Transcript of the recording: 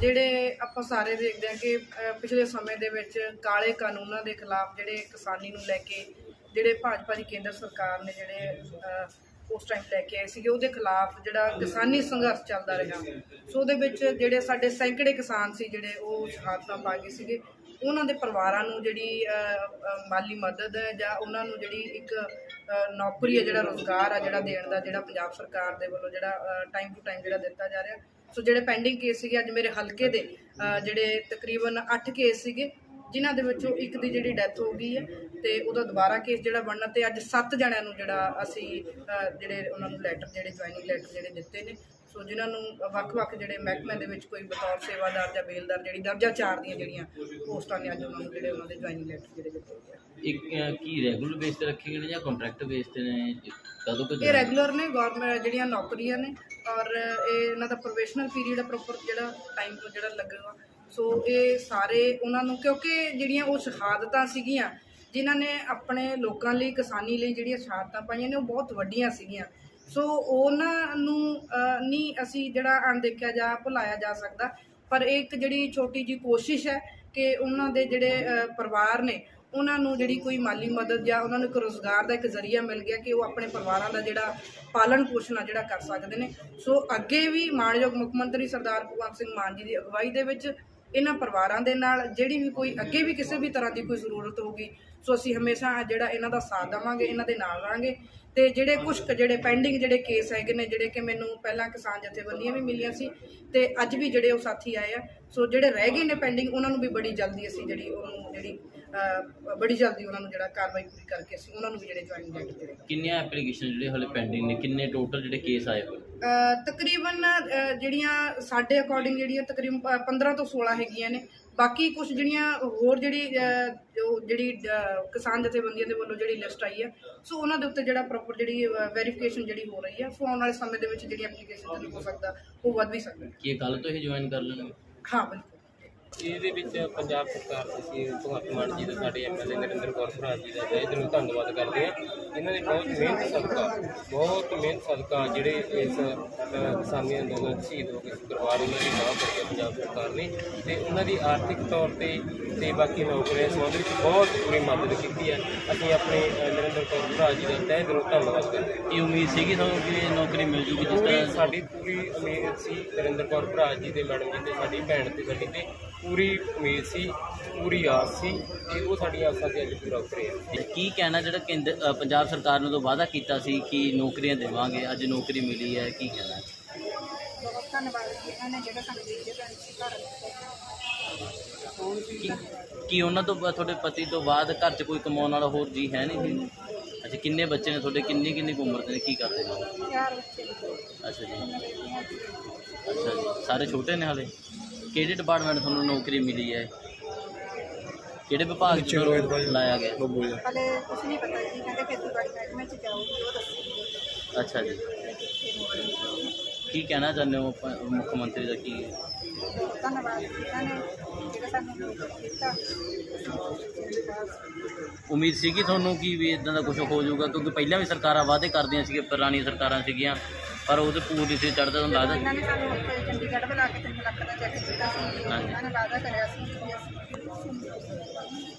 ਜਿਹੜੇ ਆਪਾਂ ਸਾਰੇ ਦੇਖਦੇ ਹਾਂ ਕਿ ਪਿਛਲੇ ਸਮੇਂ ਦੇ ਵਿੱਚ ਕਾਲੇ ਕਾਨੂੰਨਾਂ ਦੇ ਖਿਲਾਫ ਜਿਹੜੇ ਕਿਸਾਨੀ ਨੂੰ ਲੈ ਕੇ, ਜਿਹੜੇ ਭਾਜਪਾ ਦੀ ਕੇਂਦਰ ਸਰਕਾਰ ਨੇ ਜਿਹੜੇ ਉਸ ਟਾਈਮ ਲੈ ਕੇ ਆਏ ਸੀਗੇ, ਉਹਦੇ ਖਿਲਾਫ ਜਿਹੜਾ ਕਿਸਾਨੀ ਸੰਘਰਸ਼ ਚੱਲਦਾ ਰਿਹਾ। ਸੋ ਉਹਦੇ ਵਿੱਚ ਜਿਹੜੇ ਸਾਡੇ ਸੈਂਕੜੇ ਕਿਸਾਨ ਸੀ ਜਿਹੜੇ ਉਹ ਸ਼ਹਾਦਤਾਂ ਪਾ ਗਏ ਸੀਗੇ। ਉਹਨਾਂ ਦੇ ਪਰਿਵਾਰਾਂ ਨੂੰ ਜਿਹੜੀ ਮਾਲੀ ਮਦਦ ਹੈ ਜਾਂ ਉਹਨਾਂ ਨੂੰ ਜਿਹੜੀ ਇੱਕ ਨੌਕਰੀ ਹੈ, ਜਿਹੜਾ ਰੋਜ਼ਗਾਰ ਆ ਜਿਹੜਾ ਦੇਣ ਦਾ, ਜਿਹੜਾ ਪੰਜਾਬ ਸਰਕਾਰ ਦੇ ਵੱਲੋਂ ਜਿਹੜਾ ਟਾਈਮ ਟੂ ਟਾਈਮ ਜਿਹੜਾ ਦਿੱਤਾ ਜਾ ਰਿਹਾ ਸੋ ਜਿਹੜੇ ਪੈਂਡਿੰਗ ਕੇਸ ਸੀਗੇ ਅੱਜ ਮੇਰੇ ਹਲਕੇ ਦੇ ਜਿਹੜੇ ਤਕਰੀਬਨ 8 ਕੇਸ ਸੀਗੇ ਜਿਨ੍ਹਾਂ ਦੇ ਵਿੱਚੋਂ ਇੱਕ ਦੀ ਜਿਹੜੀ ਡੈਥ ਹੋ ਗਈ ਹੈ ਤੇ ਉਹਦਾ ਦੁਬਾਰਾ ਕੇਸ ਜਿਹੜਾ ਬਣਨਾ ਤੇ ਅੱਜ 7 ਜਣਿਆਂ ਨੂੰ ਜਿਹੜਾ ਅਸੀਂ ਜਿਹੜੇ ਉਹਨਾਂ ਨੂੰ ਲੈਟਰ ਜਿਹੜੇ ਜੁਆਇਨਿੰਗ ਲੈਟਰ ਜਿਹੜੇ ਦਿੱਤੇ ਨੇ। ਸੋ ਜਿਨ੍ਹਾਂ ਨੂੰ ਵੱਖ-ਵੱਖ ਜਿਹੜੇ ਮਹਿਕਮਿਆਂ ਦੇ ਵਿੱਚ ਕੋਈ ਬਤੌਰ ਸੇਵਾਦਾਰ ਜਾਂ ਬੇਲਦਾਰ ਜਿਹੜੀ ਦਰਜਾ 4 ਦੀਆਂ ਜਿਹੜੀਆਂ ਪੋਸਟਾਂ ਨੇ ਅੱਜ ਉਹਨਾਂ ਨੂੰ ਜਿਹੜੇ ਉਹਨਾਂ ਦੇ ਜੁਆਇਨਿੰਗ ਲੈਟਰ ਜਿਹੜੇ ਦਿੱਤੇ ਗਏ। ਇੱਕ ਕੀ ਰੈਗੂਲਰ ਬੇਸ ਤੇ ਰੱਖੇ ਗਏ ਨੇ ਜਾਂ ਕੰਟਰੈਕਟ ਬੇਸ ਤੇ ਨੇ? ਕਦੋਂ ਕਦੋਂ ਇਹ ਰੈਗੂਲਰ ਨੇ ਗਵਰਨਮੈਂਟ ਜਿਹੜੀਆਂ ਨੌਕਰੀਆਂ ਨੇ ਔਰ ਇਹ ਇਹਨਾਂ ਦਾ ਪ੍ਰੋਫੈਸ਼ਨਲ ਪੀਰੀਅਡ ਪ੍ਰੋਪਰ ਜਿਹੜਾ ਟਾਈਮ ਤੋਂ ਜਿਹੜਾ ਲੱਗੇਗਾ ਸੋ ਇਹ ਸਾਰੇ ਉਹਨਾਂ ਨੂੰ, ਕਿਉਂਕਿ ਜਿਹੜੀਆਂ ਉਹ ਸ਼ਹਾਦਤਾਂ ਸੀਗੀਆਂ, ਜਿਨ੍ਹਾਂ ਨੇ ਆਪਣੇ ਲੋਕਾਂ ਲਈ, ਕਿਸਾਨੀ ਲਈ ਜਿਹੜੀਆਂ ਸ਼ਹਾਦਤਾਂ ਪਾਈਆਂ ਨੇ, ਉਹ ਬਹੁਤ ਵੱਡੀਆਂ ਸੀਗੀਆਂ। ਸੋ ਉਹਨਾਂ ਨੂੰ ਨਹੀਂ ਅਸੀਂ ਜਿਹੜਾ ਅਣਦੇਖਿਆ ਜਾ ਭੁਲਾਇਆ ਜਾ ਸਕਦਾ, ਪਰ ਇਹ ਇੱਕ ਜਿਹੜੀ ਛੋਟੀ ਜੀ ਕੋਸ਼ਿਸ਼ ਹੈ ਕਿ ਉਹਨਾਂ ਦੇ ਜਿਹੜੇ ਪਰਿਵਾਰ ਨੇ ਉਹਨਾਂ ਨੂੰ ਜਿਹੜੀ ਕੋਈ ਮਾਲੀ ਮਦਦ ਜਾਂ ਉਹਨਾਂ ਨੂੰ ਇੱਕ ਰੋਜ਼ਗਾਰ ਦਾ ਇੱਕ ਜ਼ਰੀਆ ਮਿਲ ਗਿਆ ਕਿ ਉਹ ਆਪਣੇ ਪਰਿਵਾਰਾਂ ਦਾ ਜਿਹੜਾ ਪਾਲਣ ਪੋਸ਼ਣ ਆ ਜਿਹੜਾ ਕਰ ਸਕਦੇ ਨੇ। ਸੋ ਅੱਗੇ ਵੀ ਮਾਣਯੋਗ ਮੁੱਖ ਮੰਤਰੀ ਸਰਦਾਰ ਭਗਵੰਤ ਸਿੰਘ ਮਾਨ ਜੀ ਦੀ ਅਗਵਾਈ ਦੇ ਵਿੱਚ ਇਹਨਾਂ ਪਰਿਵਾਰਾਂ ਦੇ ਨਾਲ ਜਿਹੜੀ ਵੀ ਕੋਈ ਅੱਗੇ ਵੀ ਕਿਸੇ ਵੀ ਤਰ੍ਹਾਂ ਦੀ ਕੋਈ ਜ਼ਰੂਰਤ ਹੋਊਗੀ, ਸੋ ਅਸੀਂ ਹਮੇਸ਼ਾ ਜਿਹੜਾ ਇਹਨਾਂ ਦਾ ਸਾਥ ਦੇਵਾਂਗੇ, ਇਹਨਾਂ ਦੇ ਨਾਲ ਰਹਾਂਗੇ। ਤੇ ਜਿਹੜੇ ਕੁਝ ਜਿਹੜੇ ਪੈਂਡਿੰਗ ਜਿਹੜੇ ਕੇਸ ਹੈਗੇ ਨੇ, ਜਿਹੜੇ ਕਿ ਮੈਨੂੰ ਪਹਿਲਾਂ ਕਿਸਾਨ ਜਥੇਬੰਦੀਆਂ ਵੀ ਮਿਲੀਆਂ ਸੀ ਤੇ ਅੱਜ ਵੀ ਜਿਹੜੇ ਉਹ ਸਾਥੀ ਆਏ ਆ। ਸੋ ਜਿਹੜੇ ਰਹਿ ਗਏ ਨੇ ਪੈਂਡਿੰਗ ਉਹਨਾਂ ਨੂੰ ਵੀ ਬੜੀ ਜਲਦੀ ਅਸੀਂ ਜਿਹੜੀ ਉਹਨੂੰ ਜਿਹੜੀ ਬੜੀ ਜਲਦੀ ਉਹਨਾਂ ਨੂੰ ਜਿਹੜਾ ਕਾਰਵਾਈ ਪੂਰੀ ਕਰਕੇ ਅਸੀਂ ਉਹਨਾਂ ਨੂੰ ਵੀ ਜਿਹੜੇ ਜੁਆਇਨ ਕਰ ਦਿੱਤੇ ਕਿੰਨੀਆਂ ਐਪਲੀਕੇਸ਼ਨ ਜਿਹੜੇ ਹਲੇ ਪੈਂਡਿੰਗ ਨੇ? ਕਿੰਨੇ ਟੋਟਲ ਜਿਹੜੇ ਕੇਸ ਆਏ ਹੋਏ? ਅ, ਤਕਰੀਬਨ ਅ, ਜਿਹੜੀਆਂ ਸਾਡੇ ਅਕੋਰਡਿੰਗ ਜਿਹੜੀਆਂ ਤਕਰੀਬਨ ਪ- 15 ਤੋਂ 16 ਹੈਗੀਆਂ ਨੇ। ਬਾਕੀ ਕੁਝ ਜਿਹੜੀਆਂ ਹੋਰ ਜਿਹੜੀ ਅ, ਜੋ ਜਿਹੜੀ ਅ, ਕਿਸਾਨ ਜਥੇਬੰਦੀਆਂ ਦੇ ਵੱਲੋਂ ਜਿਹੜੀ ਲਿਸਟ ਆਈ ਹੈ ਸੋ ਉਹਨਾਂ ਦੇ ਉੱਤੇ ਜਿਹੜਾ ਪ੍ਰੋਪਰ ਜਿਹੜੀ ਵੈਰੀਫਿਕੇਸ਼ਨ ਜਿਹੜੀ ਹੋ ਰਹੀ ਹੈ ਸੋ ਆਉਣ ਵਾਲੇ ਸਮੇਂ ਦੇ ਵਿੱਚ ਜਿਹੜੀ ਐਪਲੀਕੇਸ਼ਨ ਹੋ ਸਕਦਾ ਉਹ ਵੱਧ ਵੀ ਸਕਦਾ। ਕੀ ਇਹ ਕੱਲ ਤੋਂ ਹੀ ਜੁਆਇਨ ਕਰ ਲੈਣਗੇ? ਹਾਂ ਬਿਲਕੁਲ। ਇਹਦੇ ਵਿੱਚ ਪੰਜਾਬ ਸਰਕਾਰ ਦੇ ਸੀ ਭਗਵੰਤ ਮਾਨ ਜੀ ਦਾ ਸਾਡੇ ਐਮਐਲਏ ਨਰਿੰਦਰ ਕੌਰ ਭਰਾ ਜੀ ਦਾ ਤਹਿ ਦਿਲੋਂ ਧੰਨਵਾਦ ਕਰਦੇ ਆ ਇਹਨਾਂ ਦੀ ਬਹੁਤ ਮਿਹਨਤ ਸਦਕਾ ਬਹੁਤ ਮਿਹਨਤ ਸਦਕਾ ਜਿਹੜੇ ਇਸ ਕਿਸਾਨੀ ਅੰਦੋਲਨ ਸ਼ਹੀਦ ਹੋ ਗਏ ਪਰਿਵਾਰ ਉਹਨਾਂ ਦੀ ਬਾਹ ਫੜੀ ਪੰਜਾਬ ਸਰਕਾਰ ਨੇ ਤੇ ਉਹਨਾਂ ਦੀ ਆਰਥਿਕ ਤੌਰ ਤੇ ਤੇ ਬਾਕੀ ਨੌਕਰੀਆਂ ਸੰਬੰਧ ਵਿੱਚ ਬਹੁਤ ਪੂਰੀ ਮਦਦ ਕੀਤੀ ਹੈ। ਅਸੀਂ ਆਪਣੇ ਨਰਿੰਦਰ ਕੌਰ ਭਰਾ ਜੀ ਦਾ ਤਹਿ ਦਿਲੋਂ ਧੰਨਵਾਦ ਕਰਦੇ ਹਾਂ। ਕੀ ਉਮੀਦ ਸੀਗੀ ਤੁਹਾਨੂੰ ਕਿ ਇਹ ਨੌਕਰੀ ਮਿਲ ਜੂਗੀ ਜਿਸ ਤਰ੍ਹਾਂ? ਸਾਡੀ ਪੂਰੀ ਉਮੀਦ ਸੀ ਨਰਿੰਦਰ ਕੌਰ ਭਰਾ ਜੀ ਤੇ ਮੈਡਮ ਜੀ ਤੇ ਸਾਡੀ ਭੈਣ ਤੇ ਸਾਡੀ ਤੇ। ਪੂਰੀ ਉਮੀਦ ਸੀ ਪੂਰੀ ਆਸ ਸੀ ਤੇ ਉਹ ਸਾਡੀ ਆਸਾਂ ਤੇ ਅੱਜ ਪੂਰਾ ਉਤਰਿਆ ਕੀ ਕਹਿਣਾ ਜਿਹੜਾ ਕੇਂਦਰ ਅ, ਪੰਜਾਬ ਸਰਕਾਰ ਨੇ ਤੋਂ ਵਾਅਦਾ ਕੀਤਾ ਸੀ ਕਿ ਨੌਕਰੀਆਂ ਦੇਵਾਂਗੇ ਅੱਜ ਨੌਕਰੀ ਮਿਲੀ ਹੈ ਕੀ ਕਹਿਣਾ? ਬਹੁਤ ਧੰਨਵਾਦ ਜੀ ਇਹਨਾਂ ਨੇ ਜਿਹੜਾ ਸਾਨੂੰ ਵੀਡੀਓ ਬਣ ਸੀ ਘਰ। ਕੀ- ਕੀ ਉਹਨਾਂ ਤੋਂ ਬ- ਤੁਹਾਡੇ ਪਤੀ ਤੋਂ ਬਾਅਦ ਘਰ 'ਚ ਕੋਈ ਕਮਾਉਣ ਵਾਲਾ ਹੋਰ ਜੀ ਹੈ ਨਹੀਂ? ਜੀ ਅੱਛਾ ਕਿੰਨੇ ਬੱਚੇ ਨੇ ਤੁਹਾਡੇ? ਕਿੰਨੀ ਕਿੰਨੀ ਕੁ ਉਮਰ ਦੇ ਨੇ? ਕੀ ਕਰਦੇ ਨੇ? ਚਾਰ ਬੱਚੇ ਅੱਛਾ ਜੀ। ਅੱਛਾ ਜੀ। ਸਾਰੇ ਛੋਟੇ ਨੇ ਹਾਲੇ? ਕਿਹੜੇ ਡਿਪਾਰਟਮੈਂਟ ਤੁਹਾਨੂੰ ਨੌਕਰੀ ਮਿਲੀ ਹੈ? ਕਿਹੜੇ ਵਿਭਾਗ 'ਚ ਤੁਹਾਨੂੰ ਲਾਇਆ ਗਿਆ? ਹਲੇ ਕੁਝ ਨਹੀਂ ਪਤਾ ਜੀ ਕਹਿੰਦੇ ਖੇਤੀਬਾੜੀ ਮਹਿਕਮੇ ਚ ਜਾਊਗੀ ਉਹ ਦੱਸੇਗੀ ਅੱਛਾ ਜੀ। ਕੀ ਕਹਿਣਾ ਚਾਹੁੰਦੇ ਹੋ ਮੁੱਖ ਮੰਤਰੀ ਦਾ ਕੀ? ਧੰਨਵਾਦ ਇਹਨਾਂ ਨੇ ਜਿਹੜਾ ਸਾਨੂੰ ਦਿੱਤਾ ਉਮੀਦ ਸੀਗੀ ਤੁਹਾਨੂੰ ਕਿ ਵੀ ਇਦਾਂ ਦਾ ਕੁਝ ਹੋ ਜਾਊਗਾ ਕਿਉਂਕਿ ਪਹਿਲਾਂ ਵੀ ਸਰਕਾਰਾਂ ਵਾਅਦੇ ਕਰਦੀਆਂ ਸੀਗੀਆਂ ਪੁਰਾਣੀਆਂ ਸਰਕਾਰਾਂ ਸੀਗੀਆਂ ਪਰ ਉਹਦੇ ਪੂਰੀ ਸੀ ਚੜਦਾ ਤੁਹਾਨੂੰ ਲੱਗਦਾ ਇਹਨਾਂ ਨੇ ਸਾਨੂੰ ਉੱਥੇ ਚੰਡੀਗੜ੍ਹ ਬੁਲਾ ਕੇ 3 ਲੱਖ ਦਾ ਚੈੱਕ ਦਿੱਤਾ ਸੀ। ਇਹਨਾਂ ਨੇ ਵਾਅਦਾ ਕਰਿਆ ਸੀ ਕਿ ਅਸੀਂ